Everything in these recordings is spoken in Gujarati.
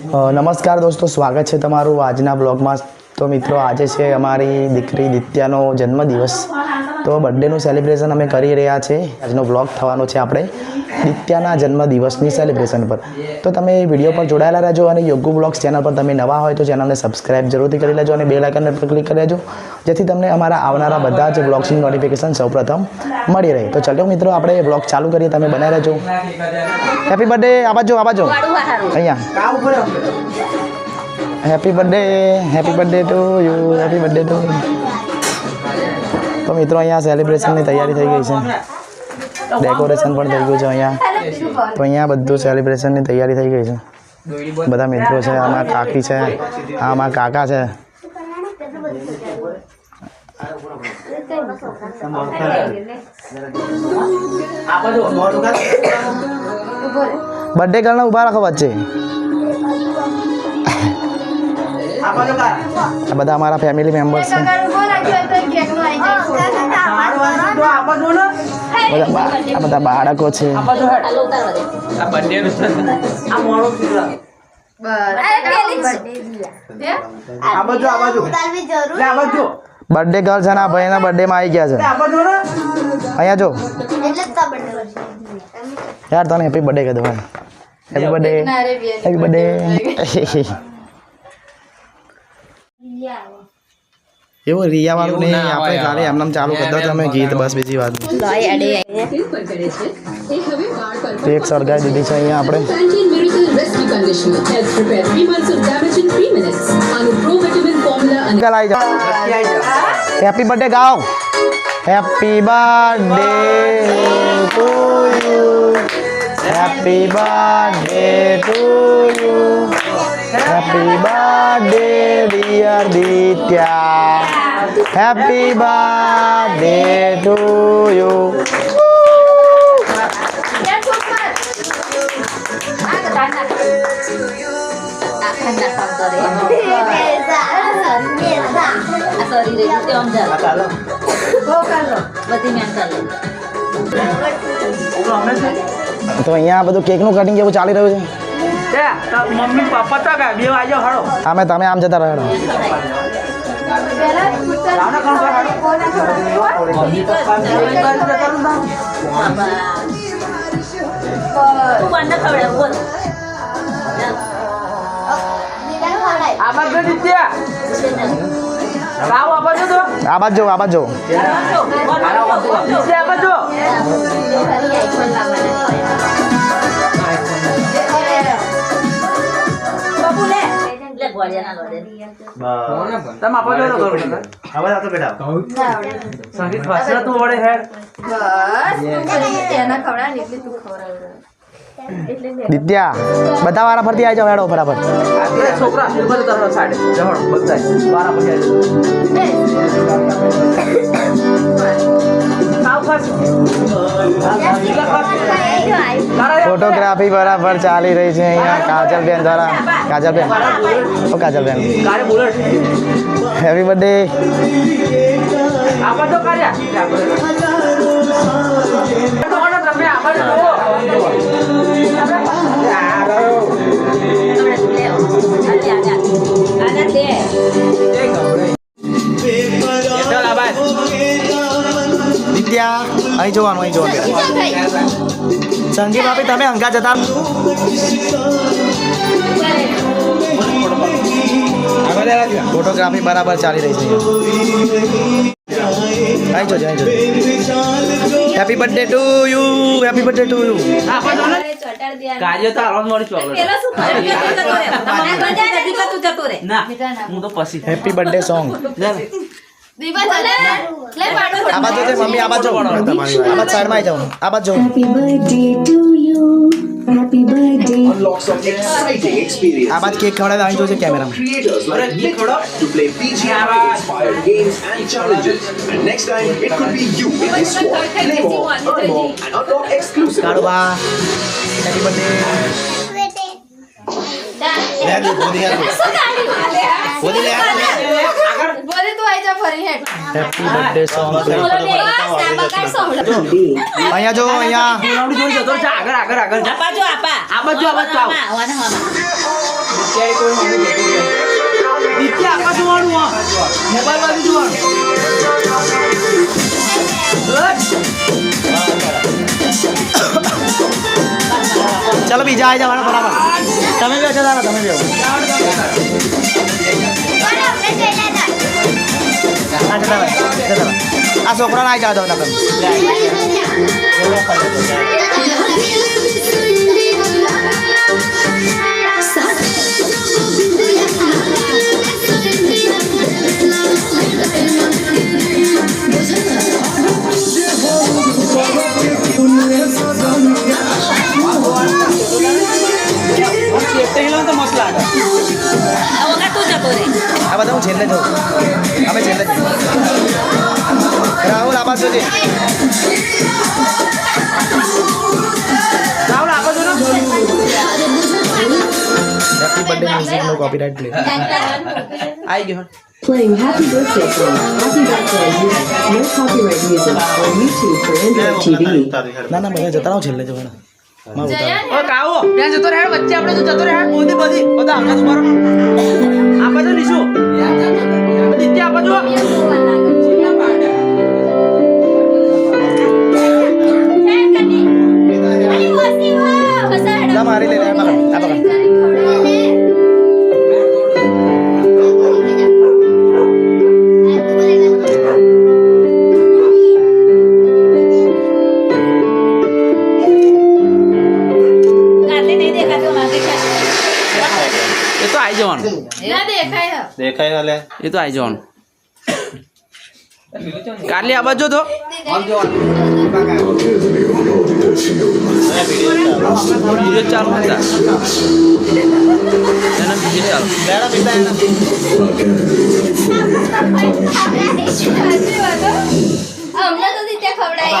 નમસ્કાર દોસ્તો સ્વાગત છે તમારું આજના બ્લોગમાં. તો મિત્રો આજે છે અમારી દીકરી દિત્યાનો જન્મદિવસ. તો બર્થડેનું સેલિબ્રેશન અમે કરી રહ્યા છે. આજનો બ્લોગ થવાનો છે આપણે દિત્યાના જન્મદિવસની સેલિબ્રેશન પર. તો તમે વીડિયો પર જોડાયેલા રહેજો અને યોગુ બ્લોગ્સ ચેનલ પર તમે નવા હોય તો ચેનલને સબસ્ક્રાઇબ જરૂરથી કરી લેજો અને બેલ આઇકન પર ક્લિક કરી લેજો જેથી તમને અમારા આવનારા બધા જ બ્લોગ્સની નોટિફિકેશન સૌપ્રથમ મળી રહે. તો ચલો મિત્રો આપણે બ્લોગ ચાલુ કરીએ તમે બનાવી રહેજો હેપી બર્થડે આવાજો આવાજો અહીંયા. Happy birthday happy birthday to you happy birthday to તો મિત્રો, અહીંયા સેલિબ્રેશનની તૈયારી થઈ ગઈ છે. ડેકોરેશન પણ થઈ ગયું છે અહીંયા. તો અહીંયા બધું સેલિબ્રેશનની તૈયારી થઈ ગઈ છે. બધા મિત્રો છે, આમાં કાકી છે આમાં કાકા છે. બર્થડે ગર્લને ઊભા રાખો વચ્ચે. આ બધા અમારા ફેમિલી મેમ્બર્સ છે. આ બધા બાળકો છે. બર્થડે ગર્લ છે. ભાઈ એના બર્થડે માં આવી ગયા છે. અહીંયા જો. યાર તને હેપી બર્થડે કહી દો. હેપી બર્થડે હેપી બર્થડે એવું રિયા વાળું નહીં આપણે ખાલી એમ ચાલુ કરી દો તમે ગીત બસ બીજી વાત. એક સળગાઈ દીધી છે અહીંયા આપણે. Happy birthday ગાઓ happy birthday to you happy birthday to you happy birthday dear Ditya happy birthday to you તો અહીંયા આ બધું કેકનું કટિંગ કેવું ચાલી રહ્યું છે. મમ્મી પપ્પા તો કે બે વાગ્યો હળો આમે તમે આમ જતા રહો લાવને કોણ કર આ બાજુ દીત્યા તો દીત્યા તું બધા વારા ફરતી આવી જાવ હેડો ફટાફટ છોકરા તરફ બધા આવ ફોટોગ્રાફી બરાબર ચાલી રહી છે અહીંયા. કાજલબેન દ્વારા. કાજલબેન. ઓ કાજલબેન. હેપી બર્થડે અહીં જોવાનું અહીં જોવાનું. સંગીત ભાભી તમે અંગા જતા ફોટોગ્રાફી બરાબર ચાલી રહી છે અહીં જોજો અહીં જોજો. Happy birthday to you happy birthday to you. કાર્ય તો આરામ મળી ચોકલેટ. ના હું તો પછી. Happy birthday song. આ બાજુ છે મમ્મી આ બાજુ આ બાજુ સાઈડમાં આવી જાઓ આ બાજુ Happy birthday to you. Happy birthday. Unlock some exciting experiences. આ બાજુ કેક ખવડાવે અહીં જોશે કેમેરામાં Creators like Nick to play BGMI-inspired games and challenges. And next time, it could be you in this squad. Play more, earn more, and unlock exclusive Kalu Ba happy birthday happy birthday song અહીંયા જો અહીંયા. બોલાવડી જોઈ જતો છે આગળ આગળ આગળ આ બાજુ આ બાજુ આવો. દિત્યા આખા જોવાનું હો. મોબાઈલ બાજુ જોવાનું. ચાલો બીજા આવી જવાના બરાબર તમે બી છો દાદા તમે રહો. આ છોકરાને આવી જવા દો તમે મ્યુઝિક નો કોપીરાઇટ ક્લેમ આવી ગયો Playing Happy Birthday from Happy Birthday Music. No copyright music on YouTube for Android TV. ના ના બધા જતા રહો છેલ્લે જવાના મારું ઉતારો. ઓ કાવો ત્યાં જતો રહે વચ્ચે આપણે તો જતો રહે. બધી બધી બધા. હમણાં તો મારો આપા જો નીશુ દિત્યા આપા જો ના મારી લે એ તો આવી જવાનું દેખાય લે એ તો આવી જવાનું કાલે આ બાજુ તો વીડિયો ચાલુ હતા એના વીડિયો ચાલુ હમણાં સુધી ત્યાં એ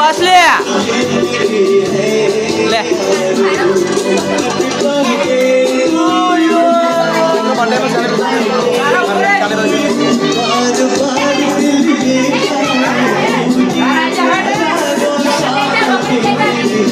બસ લે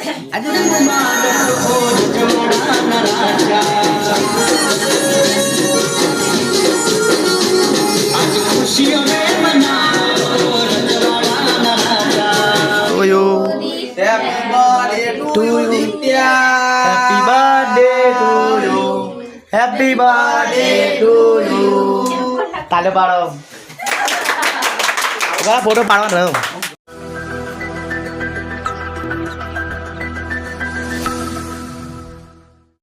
હવે To you. To you Ditya Happy birthday to you.